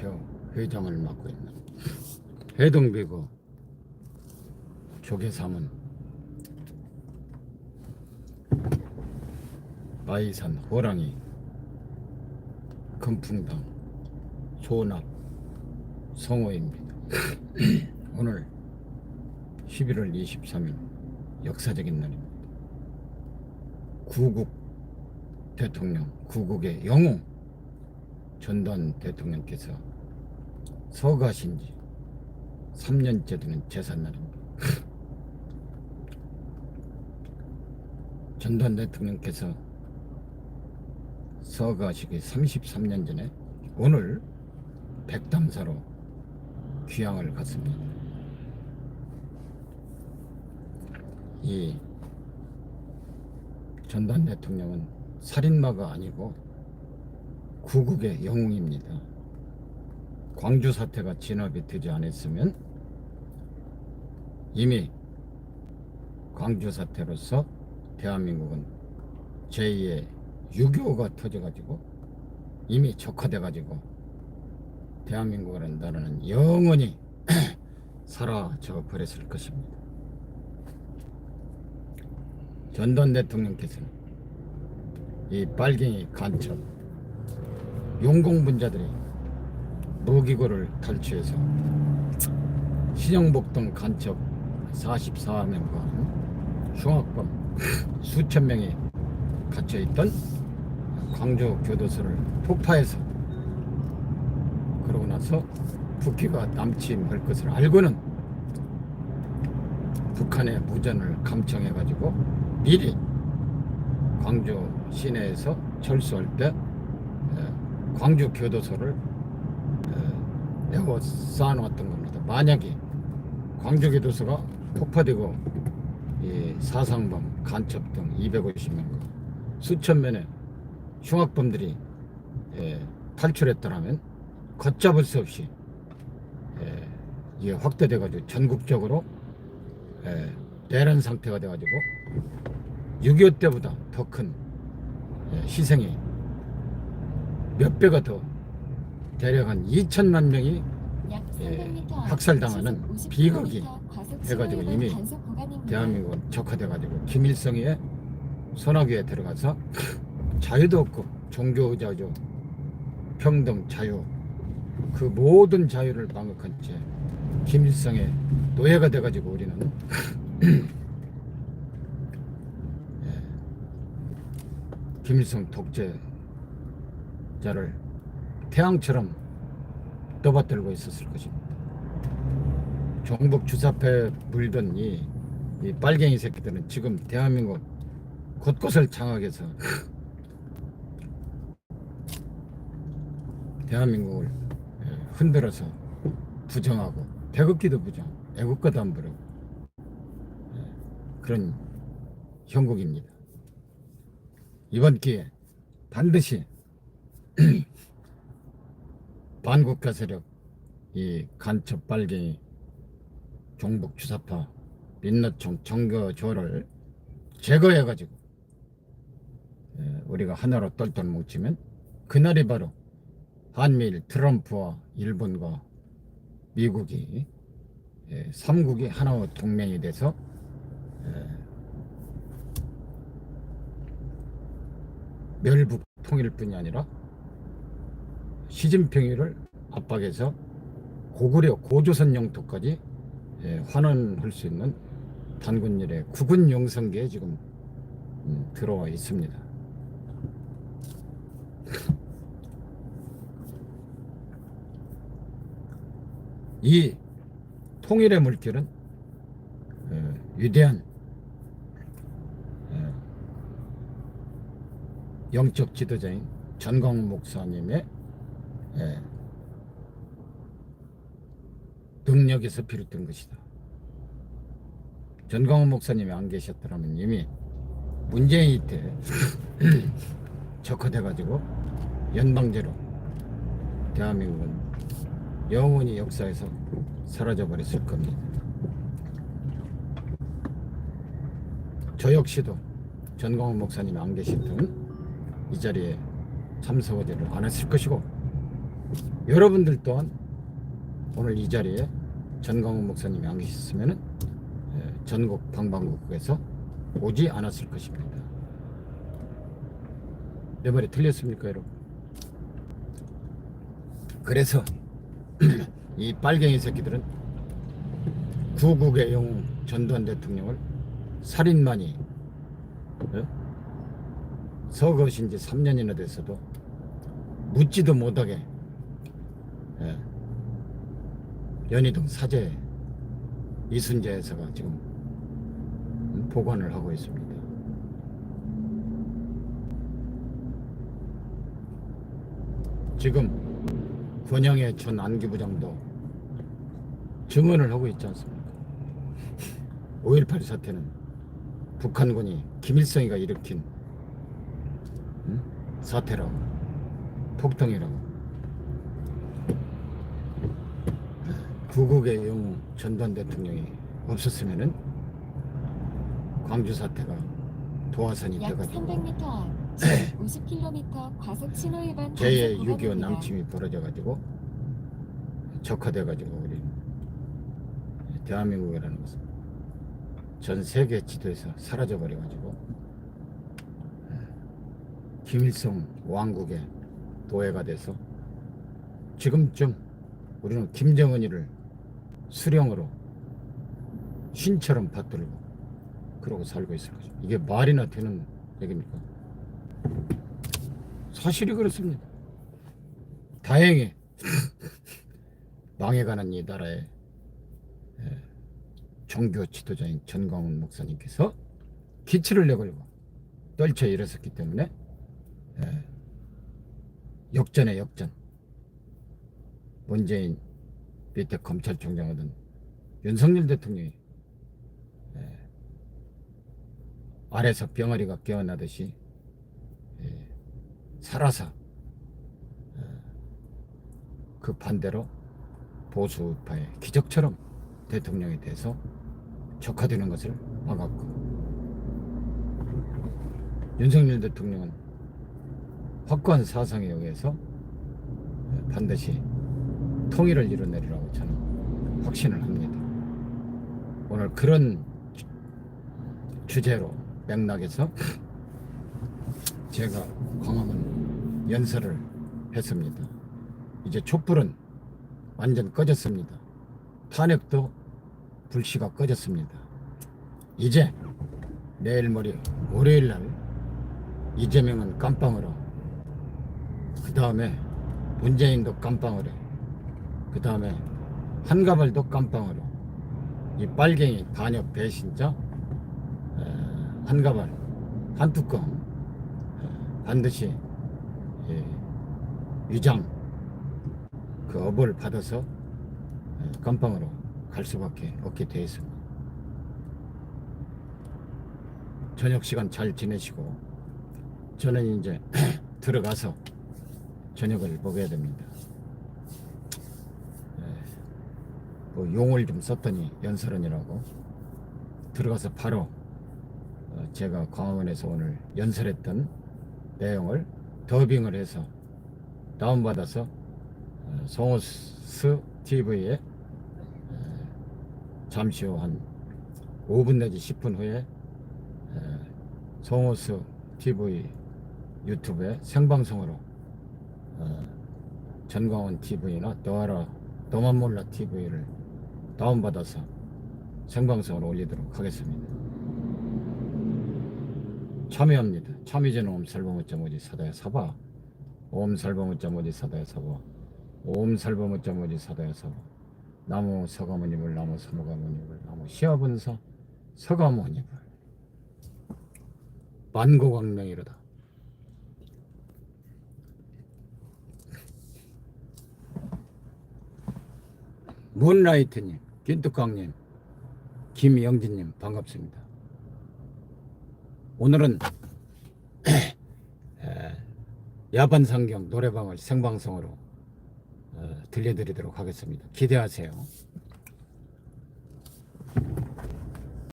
대표 회장을 맡고 있는 해동비구 조계사문 마이산 호랑이 금풍당 소납 성호입니다. 오늘 11월 23일 역사적인 날입니다. 구국 대통령, 구국의 영웅 전두환 대통령께서 서가신 지 3년째 되는 제삿날입니다. 전두환 대통령께서 서가시기 33년 전에 오늘 백담사로 귀향을 갔습니다. 이 전두환 대통령은 살인마가 아니고 구국의 영웅입니다. 광주 사태가 진압이 되지 않았으면 이미 광주 사태로서 대한민국은 제2의 6.25가 터져가지고 이미 적화돼가지고 대한민국이라는 나라는 영원히 사라져 버렸을 것입니다. 전두환 대통령께서는 이 빨갱이 간첩 용공분자들이 무기고를 탈취해서 신영복동 간첩 44명과 흉악범 수천 명이 갇혀있던 광주 교도소를 폭파해서 그러고 나서 북기가 남침할 것을 알고는 북한의 무전을 감청해가지고 미리 광주 시내에서 철수할 때 에, 광주 교도소를 에, 내고 쌓아놓았던 겁니다. 만약에 광주 교도소가 폭파되고 이 사상범, 간첩 등 250명과 수천 명의 흉악범들이 예, 탈출했더라면 걷잡을 수 없이 예, 이게 확대돼가지고 전국적으로 예, 내란 상태가 돼가지고 6.25 때보다 더 큰 희생이 몇 배가 더 대략 한 2천만 명이 예, 학살당하는 비극이 해가지고 이미 대한민국은 적화돼가지고 김일성의 소나기에 들어가서 자유도 없고 종교 자유, 평등 자유 그 모든 자유를 망각한 채 김일성의 노예가 돼가지고 우리는 예, 김일성 독재자를 태양처럼 떠받들고 있었을 것입니다. 종북 주사패 물던 이, 이 빨갱이 새끼들은 지금 대한민국 곳곳을 장악해서 대한민국을 예, 흔들어서 부정하고 태극기도 부정, 애국가도 안 부르고 예, 그런 형국입니다. 이번 기회에 반드시 반국가 세력 이 간첩 빨갱이 종북 주사파 민노총 정거조를 제거해 가지고 예, 우리가 하나로 똘똘 뭉치면 그날이 바로 한미일 트럼프와 일본과 미국이 예, 삼국이 하나의 동맹이 돼서 예, 멸북 통일뿐이 아니라 시진핑을 압박해서 고구려 고조선 영토까지 예, 환원할 수 있는 단군 일의 국군 용성계에 지금 음, 들어와 있습니다. 이 통일의 물결은 예, 위대한 예, 영적 지도자인 전광 목사님의 예, 능력에서 비롯된 것이다. 전광훈 목사님이 안 계셨더라면 이미 문재인이 때 적화돼가지고 연방제로 대한민국은 영원히 역사에서 사라져 버렸을 겁니다. 저 역시도 전광훈 목사님이 안 계셨다면 이 자리에 참석하지를 않았을 것이고 여러분들 또한 오늘 이 자리에 전광훈 목사님이 안 계셨으면 전국 방방곡곡에서 오지 않았을 것입니다. 내 말이 틀렸습니까, 여러분? 그래서 이 빨갱이 새끼들은 구국의 영웅 전두환 대통령을 살인만이 어? 서거신 지 3년이나 됐어도 묻지도 못하게 예. 연희동 사제 이순재 여사가 지금 보관을 하고 있습니다. 지금 권영의 전 안기부장도 증언을 하고 있지 않습니까? 5.18 사태는 북한군이 김일성이가 일으킨 응? 사태라고 폭동이라고 구국의 영웅 전두환 대통령이 없었으면은 광주 사태가 도화선이 약 돼가지고 300m 앞 50km 과속 신호 위반 제 단속 6.25 구간입니다. 남침이 벌어져가지고 적화돼가지고 우리 대한민국이라는 것은 전 세계 지도에서 사라져버려가지고 김일성 왕국의 노예가 돼서 지금쯤 우리는 김정은이를 수령으로 신처럼 받들고 그러고 살고 있을 거죠. 이게 말이나 되는 얘기입니까? 사실이 그렇습니다. 다행히 망해가는 이 나라의 예, 종교 지도자인 전광훈 목사님께서 기치를 내걸고 떨쳐 일어섰기 때문에 예, 역전의 역전 문재인 밑에 검찰총장이던 윤석열 대통령이 예, 아래서 병아리가 깨어나듯이 예, 살아서 예, 그 반대로 보수파의 기적처럼 대통령이 돼서 적화되는 것을 막았고 윤석열 대통령은 확고한 사상에 의해서 예, 반드시 통일을 이뤄내리라고 저는 확신을 합니다. 오늘 그런 주- 주제로 맥락에서 제가 광화문 연설을 했습니다. 이제 촛불은 완전 꺼졌습니다. 탄핵도 불씨가 꺼졌습니다. 이제 내일 모레 월요일 날 이재명은 깜빵으로 그 다음에 문재인도 깜빵으로 그 다음에 한가발도 깜빵으로 이 빨갱이 반역 배신자 에, 한가발 한뚜껑 에, 반드시 예, 위장 그 업을 받아서 에, 깜빵으로 갈 수밖에 없게 되어 있습니다. 저녁 시간 잘 지내시고 저는 이제 들어가서 저녁을 먹어야 됩니다. 예, 뭐 용을 좀 썼더니 연설원이라고. 들어가서 바로 어, 제가 광화문에서 오늘 연설했던 내용을 더빙을 해서 다운받아서 어, 송호스 TV에 잠시 후 한 5분 내지 10분 후에 에, 송호스 TV 유튜브에 생방송으로 어, 전광훈 TV나 너알아 너만 몰라 TV를 다운받아서 생방송으로 올리도록 하겠습니다. 참여합니다. 참여제는 옴살범어쩌모지 사다야 사바 옴살범어쩌모지 사다야 사바 옴살범어쩌모지 사다야 사바 나무 서가모니불 나무 서가모니불 나무 시아분사 서가모니불 만고광명이로다 문라이트님 김뚝강님 김영진님 반갑습니다. 오늘은 에, 야반상경 노래방을 생방송으로 어, 들려드리도록 하겠습니다. 기대하세요